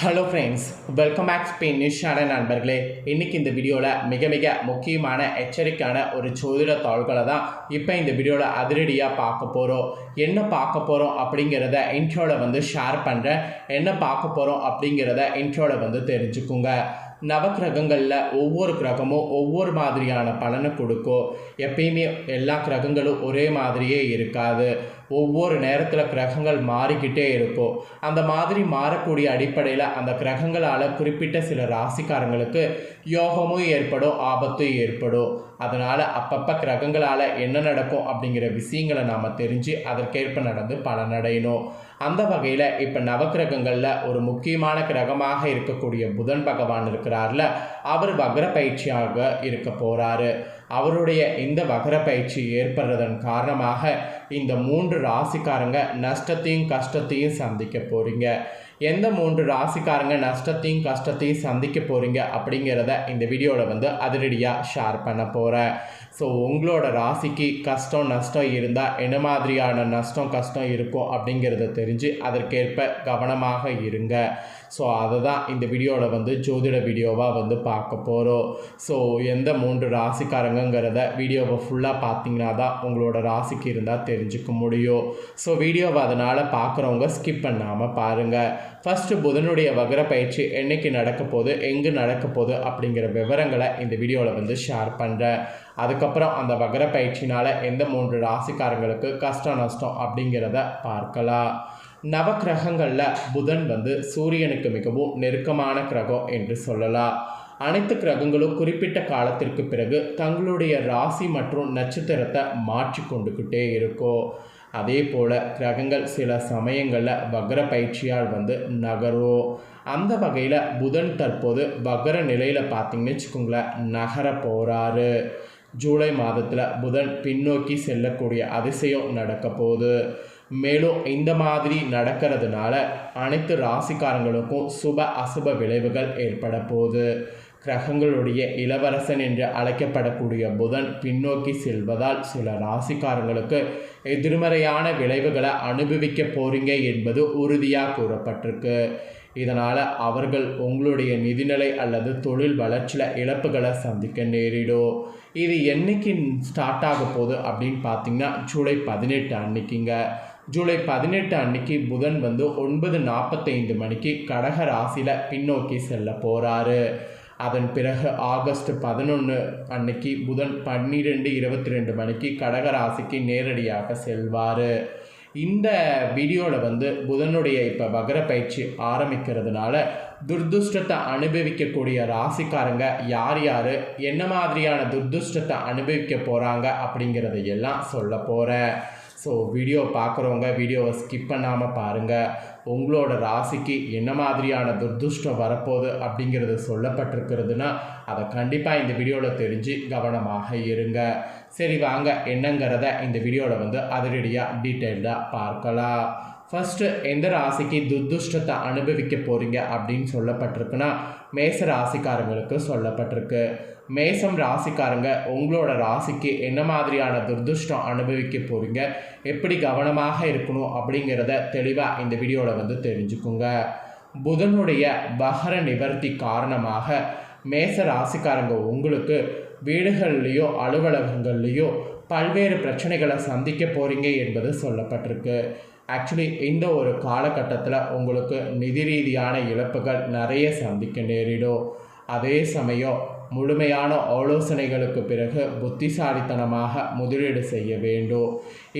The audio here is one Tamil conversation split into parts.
Hello friends welcome back Spain news channel நண்பர்களே. இன்றைக்கி இந்த வீடியோவில் மிக மிக முக்கியமான எச்சரிக்கையான ஒரு ஜோதிட தாள்களை தான் இப்போ இந்த வீடியோவில் அதிரடியாக பார்க்க போகிறோம் என்ன பார்க்க போகிறோம் அப்படிங்கிறத இன்ட்ரோவில் வந்து ஷேர் பண்ணுறேன் என்ன பார்க்க போகிறோம் அப்படிங்கிறத இன்ட்ரோவில் வந்து தெரிஞ்சுக்குங்க. நவக்கிரகங்களில் ஒவ்வொரு கிரகமும் ஒவ்வொரு மாதிரியான பலனை கொடுக்கும். எப்பயுமே எல்லா கிரகங்களும் ஒரே மாதிரியே இருக்காது. ஒவ்வொரு நேரத்தில் கிரகங்கள் மாறிக்கிட்டே இருக்கும் அந்த மாதிரி மாறக்கூடிய அடிப்படையில் அந்த கிரகங்களால் குறிப்பிட்ட சில ராசிக்காரங்களுக்கு யோகமும் ஏற்படும் ஆபத்தும் ஏற்படும். அதனால் அப்பப்போ கிரகங்களால் என்ன நடக்கும் அப்படிங்கிற விஷயங்களை நாம் தெரிஞ்சு அதற்கேற்ப நடந்து பலனடையணும். அந்த வகையில் இப்போ நவக்கிரகங்களில் ஒரு முக்கியமான கிரகமாக இருக்கக்கூடிய புதன் பகவான் இருக்கிறார்ல அவர் வக்ர பயிற்சியாக இருக்க போகிறாரு அவருடைய இந்த வகர பயிற்சி ஏற்படுறதன் காரணமாக இந்த மூன்று ராசிக்காரங்க நஷ்டத்தையும் கஷ்டத்தையும் சந்திக்க போகிறீங்க எந்த மூன்று ராசிக்காரங்க நஷ்டத்தையும் கஷ்டத்தையும் சந்திக்க போகிறீங்க அப்படிங்கிறத இந்த வீடியோவில் வந்து அதிரடியாக ஷேர் பண்ண போகிறேன் ஸோ உங்களோட ராசிக்கு கஷ்டம் நஷ்டம் இருந்தால் என்ன மாதிரியான நஷ்டம் கஷ்டம் இருக்கும் அப்படிங்கிறத தெரிஞ்சு அதற்கேற்ப கவனமாக இருங்க. ஸோ அதை தான் இந்த வீடியோவில் வந்து ஜோதிட வீடியோவாக வந்து பார்க்க போகிறோம் ஸோ எந்த மூன்று ராசிக்காரங்கிறத வீடியோவை ஃபுல்லாக பார்த்தீங்கன்னா தான் உங்களோட ராசிக்கு இருந்தால் தெரிஞ்சுக்க முடியும். ஸோ வீடியோவை அதனால் பார்க்குறவங்க ஸ்கிப் பண்ணாமல் பாருங்கள் ஃபஸ்ட்டு புதனுடைய வகர பயிற்சி என்னைக்கு நடக்க போகுது எங்கே நடக்க போகுது அப்படிங்கிற விவரங்களை இந்த வீடியோவில் வந்து ஷேர் பண்ணுறேன் அதுக்கப்புறம் அந்த வகர பயிற்சினால் எந்த மூன்று ராசிக்காரங்களுக்கு கஷ்டம் நஷ்டம் அப்படிங்கிறத பார்க்கலாம். நவக்கிரகங்களில் புதன் வந்து சூரியனுக்கு மிகவும் நெருக்கமான கிரகம் என்று சொல்லலாம். அனைத்து கிரகங்களும் குறிப்பிட்ட காலத்திற்கு பிறகு தங்களுடைய ராசி மற்றும் நட்சத்திரத்தை மாற்றி கொண்டுக்கிட்டே இருக்கும். அதே போல் கிரகங்கள் சில சமயங்களில் வக்ர பயிற்சியால் வந்து நகரும் அந்த வகையில் புதன் தற்போது வக்ர நிலையில் பார்த்தீங்கன்னு வச்சுக்கோங்களேன் நகர போகிறாரு ஜூலை மாதத்தில் புதன் பின்னோக்கி செல்லக்கூடிய அதிசயம் நடக்க போகுது. மேலும் இந்த மாதிரி நடக்கிறதுனால அனைத்து ராசிக்காரங்களுக்கும் சுப அசுப விளைவுகள் ஏற்பட போகுது. கிரகங்களுடைய இளவரசன் என்று அழைக்கப்படக்கூடிய புதன் பின்னோக்கி செல்வதால் சில ராசிக்காரங்களுக்கு எதிர்மறையான விளைவுகளை அனுபவிக்க போறீங்க என்பது உறுதியாக கூறப்பட்டிருக்கு. இதனால் அவர்கள் உங்களுடைய நிதிநிலை அல்லது தொழில் வளர்ச்சியில் இழப்புகளை சந்திக்க நேரிடும். இது என்னைக்கு ஸ்டார்ட் ஆக போகுது அப்படின்னு பார்த்தீங்கன்னா ஜூலை பதினெட்டு அன்னைக்குங்க. ஜூலை பதினெட்டு அன்னைக்கு புதன் வந்து ஒன்பது நாற்பத்தைந்து மணிக்கு கடக ராசியில் பின்னோக்கி செல்ல போகிறாரு அதன் பிறகு ஆகஸ்ட் பதினொன்று அன்னைக்கு புதன் பன்னிரெண்டு இருபத்தி ரெண்டு மணிக்கு கடக ராசிக்கு நேரடியாக செல்வார். இந்த வீடியோவில் வந்து புதனுடைய இப்போ வகர பயிற்சி ஆரம்பிக்கிறதுனால துர்துஷ்டத்தை அனுபவிக்கக்கூடிய ராசிக்காரங்க யார் யார் என்ன மாதிரியான துர்துஷ்டத்தை அனுபவிக்க போகிறாங்க அப்படிங்கிறத எல்லாம் சொல்ல போகிறேன் ஸோ வீடியோ பார்க்குறவங்க வீடியோவை ஸ்கிப் பண்ணாமல் பாருங்கள் உங்களோட ராசிக்கு என்ன மாதிரியான துர்துஷ்டம் வரப்போகுது அப்படிங்கிறது சொல்லப்பட்டிருக்கிறதுனா அதை கண்டிப்பாக இந்த வீடியோவில் தெரிஞ்சு கவனமாக இருங்க. சரி வாங்க. என்னங்கிறத இந்த வீடியோவில் வந்து அதிரடியாக டீட்டெயில்டாக பார்க்கலாம். ஃபஸ்ட்டு எந்த ராசிக்கு துர்துஷ்டத்தை அனுபவிக்க போகிறீங்க அப்படின்னு சொல்லப்பட்டிருக்குன்னா மேச ராசிக்காரங்களுக்கு சொல்லப்பட்டிருக்கு. மேசம் ராசிக்காரங்க உங்களோட ராசிக்கு என்ன மாதிரியான துர்துஷ்டம் அனுபவிக்க போகிறீங்க எப்படி கவனமாக இருக்கணும் அப்படிங்கிறத தெளிவாக இந்த வீடியோவில் வந்து தெரிஞ்சுக்குங்க. புதனுடைய பகர நிவர்த்தி காரணமாக மேச ராசிக்காரங்க உங்களுக்கு வீடுகள்லேயோ அலுவலகங்கள்லேயோ பல்வேறு பிரச்சனைகளை சந்திக்க போகிறீங்க என்பது சொல்லப்பட்டிருக்கு. ஆக்சுவலி இந்த ஒரு காலகட்டத்தில் உங்களுக்கு நிதி ரீதியான இழப்புகள் நிறைய சந்திக்க நேரிடும். அதே சமயம் முழுமையான ஆலோசனைகளுக்கு பிறகு புத்திசாலித்தனமாக முதலீடு செய்ய வேண்டும்.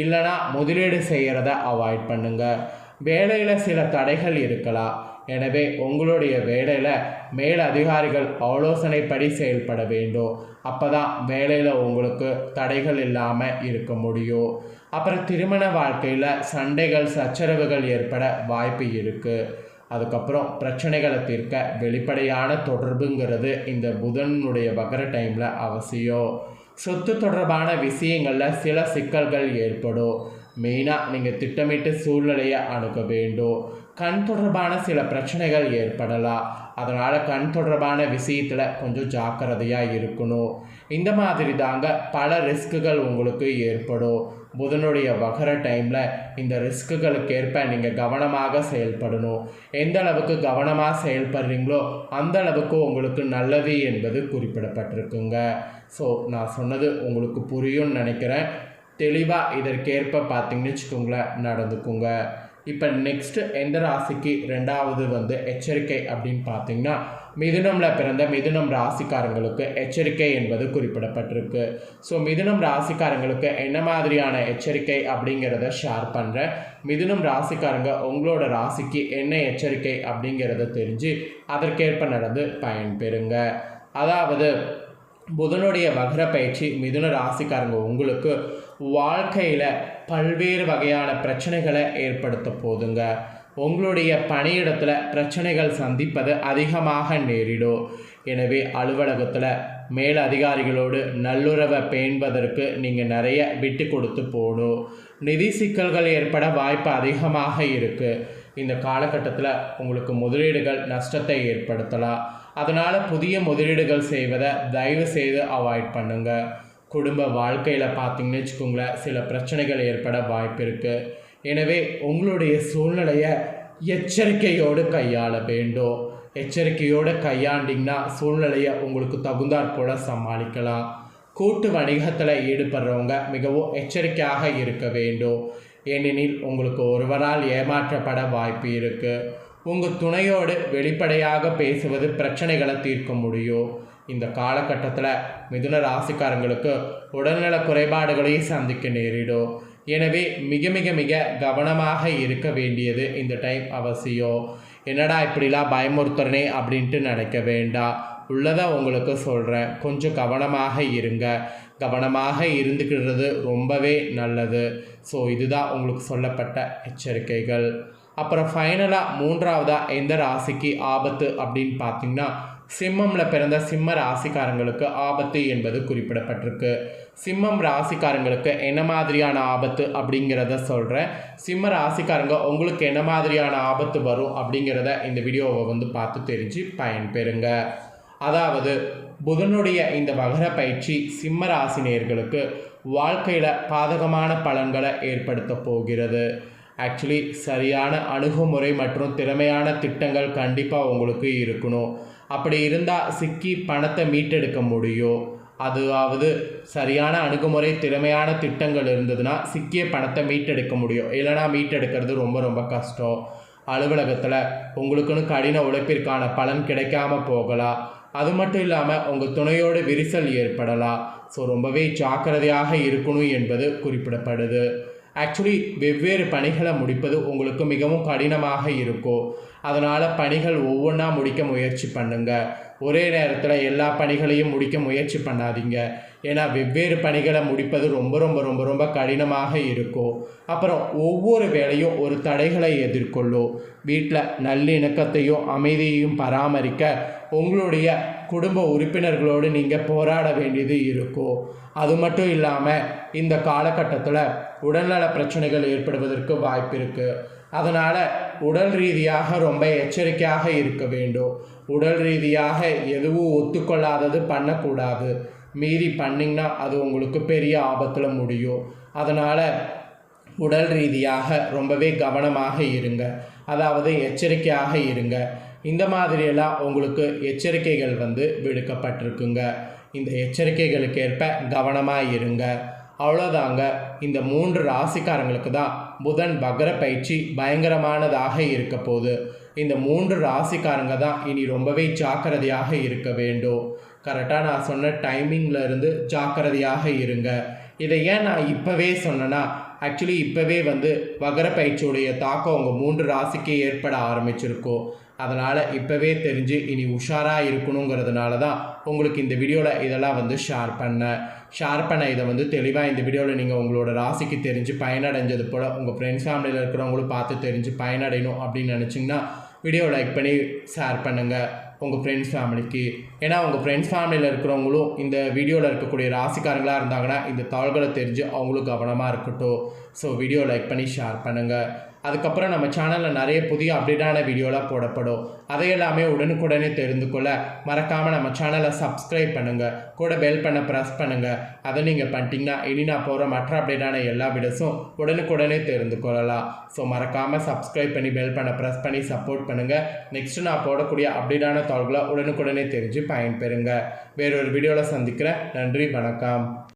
இல்லைனா முதலீடு செய்கிறத அவாய்ட் பண்ணுங்கள் வேலையில் சில தடைகள் இருக்கலாம். எனவே உங்களுடைய வேலையில் மேல் அதிகாரிகள் ஆலோசனைப்படி செயல்பட வேண்டும். அப்போ தான் வேலையில் உங்களுக்கு தடைகள் இல்லாமல் இருக்க முடியும். அப்புறம் திருமண வாழ்க்கையில் சண்டைகள் சச்சரவுகள் ஏற்பட வாய்ப்பு இருக்குது அதுக்கப்புறம் பிரச்சனைகளை தீர்க்க வெளிப்படையான தொடர்புங்கிறது இந்த புதனுடைய வகர டைமில் அவசியம். சொத்து தொடர்பான விஷயங்களில் சில சிக்கல்கள் ஏற்படும். மெயினாக நீங்கள் திட்டமிட்டு சூழ்நிலையை அணுக வேண்டும். கண் தொடர்பான சில பிரச்சனைகள் ஏற்படலாம். அதனால் கண் தொடர்பான விஷயத்தில் கொஞ்சம் ஜாக்கிரதையாக இருக்கணும். இந்த மாதிரி தாங்க பல ரிஸ்க்குகள் உங்களுக்கு ஏற்படும். புதனுடைய வகர டைமில் இந்த ரிஸ்க்குகளுக்கு ஏற்ப நீங்கள் கவனமாக செயல்படணும். எந்த அளவுக்கு கவனமாக செயல்படுறீங்களோ அந்த அளவுக்கு உங்களுக்கு நல்லது என்பது குறிப்பிடப்பட்டிருக்குங்க. ஸோ நான் சொன்னது உங்களுக்கு புரியும்னு நினைக்கிறேன். தெளிவாக இதற்கேற்ப பார்த்தீங்கன்னு வச்சுக்கோங்களேன் நடந்துக்குங்க. இப்போ நெக்ஸ்ட்டு எந்த ராசிக்கு ரெண்டாவது வந்து எச்சரிக்கை அப்படின்னு பார்த்தீங்கன்னா மிதுனமில் பிறந்த மிதுனம் ராசிக்காரங்களுக்கு எச்சரிக்கை என்பது குறிப்பிடப்பட்டிருக்கு. ஸோ மிதுனம் ராசிக்காரங்களுக்கு என்ன மாதிரியான எச்சரிக்கை அப்படிங்கிறத ஷேர் பண்ணுறேன் மிதுனம் ராசிக்காரங்க உங்களோட ராசிக்கு என்ன எச்சரிக்கை அப்படிங்கிறத தெரிஞ்சு அதற்கேற்ப நடந்து பயன்பெறுங்க. அதாவது புதனுடைய வகர பயிற்சி மிதுன ராசிக்காரங்க உங்களுக்கு வாழ்க்கையில் பல்வேறு வகையான பிரச்சனைகளை ஏற்படுத்த போதுங்க. உங்களுடைய பணியிடத்தில் பிரச்சனைகள் சந்திப்பது அதிகமாக நேரிடும். எனவே அலுவலகத்தில் மேல் அதிகாரிகளோடு நல்லுறவை பேண்பதற்கு நீங்கள் நிறைய விட்டு கொடுத்து போகணும். நிதி சிக்கல்கள் ஏற்பட வாய்ப்பு அதிகமாக இருக்குது இந்த காலகட்டத்தில் உங்களுக்கு முதலீடுகள் நஷ்டத்தை ஏற்படுத்தலாம். அதனால் புதிய முதலீடுகள் செய்வதை தயவு செய்து அவாய்ட் பண்ணுங்கள் குடும்ப வாழ்க்கையில் பார்த்தீங்கன்னு வச்சுக்கோங்களேன் சில பிரச்சனைகள் ஏற்பட வாய்ப்பு இருக்குது எனவே உங்களுடைய சூழ்நிலையை எச்சரிக்கையோடு கையாள வேண்டும். எச்சரிக்கையோடு கையாண்டிங்கன்னா சூழ்நிலையை உங்களுக்கு தகுந்தாற் போல் சமாளிக்கலாம். கூட்டு வணிகத்தில் ஈடுபடுறவங்க மிகவும் எச்சரிக்கையாக இருக்க வேண்டும். ஏனெனில் உங்களுக்கு ஒருவரால் ஏமாற்றப்பட வாய்ப்பு இருக்குது உங்கள் துணையோடு வெளிப்படையாக பேசுவது பிரச்சனைகளை தீர்க்க முடியும். இந்த காலகட்டத்தில் மிதுன ராசிக்காரங்களுக்கு உடல்நல குறைபாடுகளையும் சந்திக்க நேரிடும். எனவே மிக மிக மிக கவனமாக இருக்க வேண்டியது இந்த டைம் அவசியம். என்னடா இப்படிலாம் பயமுறுத்துறனே அப்படின்ட்டு நினைக்க வேண்டாம். உள்ளதை உங்களுக்கு சொல்கிறேன் கொஞ்சம் கவனமாக இருங்க. கவனமாக இருந்துக்கிறது ரொம்பவே நல்லது. ஸோ இதுதான் உங்களுக்கு சொல்லப்பட்ட எச்சரிக்கைகள். அப்புறம் ஃபைனலாக மூன்றாவதாக எந்த ராசிக்கு ஆபத்து அப்படின்னு பார்த்தீங்கன்னா சிம்மமில் பிறந்த சிம்ம ராசிக்காரங்களுக்கு ஆபத்து என்பது குறிப்பிடப்பட்டிருக்கு. சிம்மம் ராசிக்காரங்களுக்கு என்ன மாதிரியான ஆபத்து அப்படிங்கிறத சொல்கிறேன் சிம்ம ராசிக்காரங்க உங்களுக்கு என்ன மாதிரியான ஆபத்து வரும் அப்படிங்கிறத இந்த வீடியோவை வந்து பார்த்து தெரிஞ்சு பயன்பெறுங்க. அதாவது புதனுடைய இந்த வகர பயிற்சி சிம்ம ராசினியர்களுக்கு வாழ்க்கையில் பாதகமான பலன்களை ஏற்படுத்த போகிறது. ஆக்சுவலி சரியான அணுகுமுறை மற்றும் திறமையான திட்டங்கள் கண்டிப்பாக உங்களுக்கு இருக்கணும். அப்படி இருந்தால் சிக்கி பணத்தை மீட்டெடுக்க முடியும் அதாவது சரியான அணுகுமுறை திறமையான திட்டங்கள் இருந்ததுன்னா சிக்கிய பணத்தை மீட்டெடுக்க முடியும் இல்லைனா மீட்டெடுக்கிறது ரொம்ப ரொம்ப கஷ்டம். அலுவலகத்தில் உங்களுக்குன்னு கடின உழைப்பிற்கான பலன் கிடைக்காம போகலாம் அது மட்டும் இல்லாமல் உங்கள் துணையோடு விரிசல் ஏற்படலாம் ஸோ ரொம்பவே ஜாக்கிரதையாக இருக்கணும் என்பது குறிப்பிடப்படுது. ஆக்சுவலி வெவ்வேறு பணிகளை முடிப்பது உங்களுக்கு மிகவும் கடினமாக இருக்கும். அதனால் பணிகள் ஒவ்வொன்றா முடிக்க முயற்சி பண்ணுங்கள் ஒரே நேரத்தில் எல்லா பணிகளையும் முடிக்க முயற்சி பண்ணாதீங்க. ஏன்னா வெவ்வேறு பணிகளை முடிப்பது ரொம்ப ரொம்ப ரொம்ப ரொம்ப கடினமாக இருக்கும். அப்புறம் ஒவ்வொரு வேலையும் ஒரு தடைகளை எதிர்கொள்ளும். வீட்டில் நல்லிணக்கத்தையும் அமைதியையும் பராமரிக்க உங்களுடைய குடும்ப உறுப்பினர்களோடு நீங்கள் போராட வேண்டியது இருக்கும். அது மட்டும் இல்லாமல் இந்த காலகட்டத்தில் உடல்நல பிரச்சனைகள் ஏற்படுவதற்கு வாய்ப்பு இருக்குது அதனால் உடல் ரீதியாக ரொம்ப எச்சரிக்கையாக இருக்க வேண்டும். உடல் ரீதியாக எதுவும் ஒத்துக்கொள்ளாதது பண்ணக்கூடாது. மீறி பண்ணிங்கன்னா அது உங்களுக்கு பெரிய ஆபத்தில் முடியும். அதனால் உடல் ரீதியாக ரொம்பவே கவனமாக இருங்க. அதாவது எச்சரிக்கையாக இருங்க. இந்த மாதிரியெல்லாம் உங்களுக்கு எச்சரிக்கைகள் வந்து விடுக்கப்பட்டிருக்குங்க. இந்த எச்சரிக்கைகளுக்கு ஏற்ப கவனமாக இருங்க. அவ்வளோதாங்க இந்த மூன்று ராசிக்காரங்களுக்கு தான் புதன் வக்ர பயிற்சி பயங்கரமானதாக இருக்க போகுது. இந்த மூன்று ராசிக்காரங்க தான் இனி ரொம்பவே ஜாக்கிரதையாக இருக்க வேண்டும். கரெக்டாக நான் சொன்ன டைமிங்கில் இருந்து ஜாக்கிரதையாக இருங்க. இதை ஏன் நான் இப்போவே சொன்னேன்னா ஆக்சுவலி இப்போவே வந்து வகர பயிற்சியுடைய தாக்கம் உங்கள் மூன்று ராசிக்கே ஏற்பட ஆரம்பிச்சிருக்கோம் அதனால் இப்போவே தெரிஞ்சு இனி உஷாராக இருக்கணுங்கிறதுனால தான் உங்களுக்கு இந்த வீடியோவில் இதெல்லாம் வந்து ஷேர் பண்ணேன். ஷேர் பண்ண இதை வந்து தெளிவாக இந்த வீடியோவில் நீங்கள் உங்களோட ராசிக்கு தெரிஞ்சு பயனடைஞ்சது போல் உங்கள் ஃப்ரெண்ட்ஸ் ஃபேமிலியில் இருக்கிறவங்களும் பார்த்து தெரிஞ்சு பயனடையணும் அப்படின்னு நினச்சிங்கன்னா வீடியோ லைக் பண்ணி ஷேர் பண்ணுங்கள் உங்கள் ஃப்ரெண்ட்ஸ் ஃபேமிலிக்கு ஏன்னா உங்கள் ஃப்ரெண்ட்ஸ் ஃபேமிலியில் இருக்கிறவங்களும் இந்த வீடியோவில் இருக்கக்கூடிய ராசிக்காரங்களாக இருந்தாங்கன்னா இந்த தாள்களை தெரிஞ்சு அவங்களும் கவனமாக இருக்கட்டும். ஸோ வீடியோ லைக் பண்ணி ஷேர் பண்ணுங்கள் அதுக்கப்புறம் நம்ம சேனலில் நிறைய புதிய அப்டேட்டான வீடியோலாம் போடப்படும். அதையெல்லாமே உடனுக்குடனே தெரிந்து கொள்ள மறக்காமல் நம்ம சேனலை சப்ஸ்கிரைப் பண்ணுங்கள் கூட பெல் பண்ண ப்ரெஸ் பண்ணுங்கள் அதை நீங்கள் பண்ணிட்டீங்கன்னா இனி நான் போகிற மற்ற அப்டேட்டான எல்லா வீடியோஸும் உடனுக்குடனே தெரிந்து கொள்ளலாம். ஸோ மறக்காமல் சப்ஸ்கிரைப் பண்ணி பெல் பண்ண ப்ரெஸ் பண்ணி சப்போர்ட் பண்ணுங்கள் நெக்ஸ்ட்டு நான் போடக்கூடிய அப்டேட்டான தகவல்களை உடனுக்குடனே தெரிஞ்சு பயன்பெறுங்க. வேறொரு வீடியோவில் சந்திக்கிறேன். நன்றி வணக்கம்.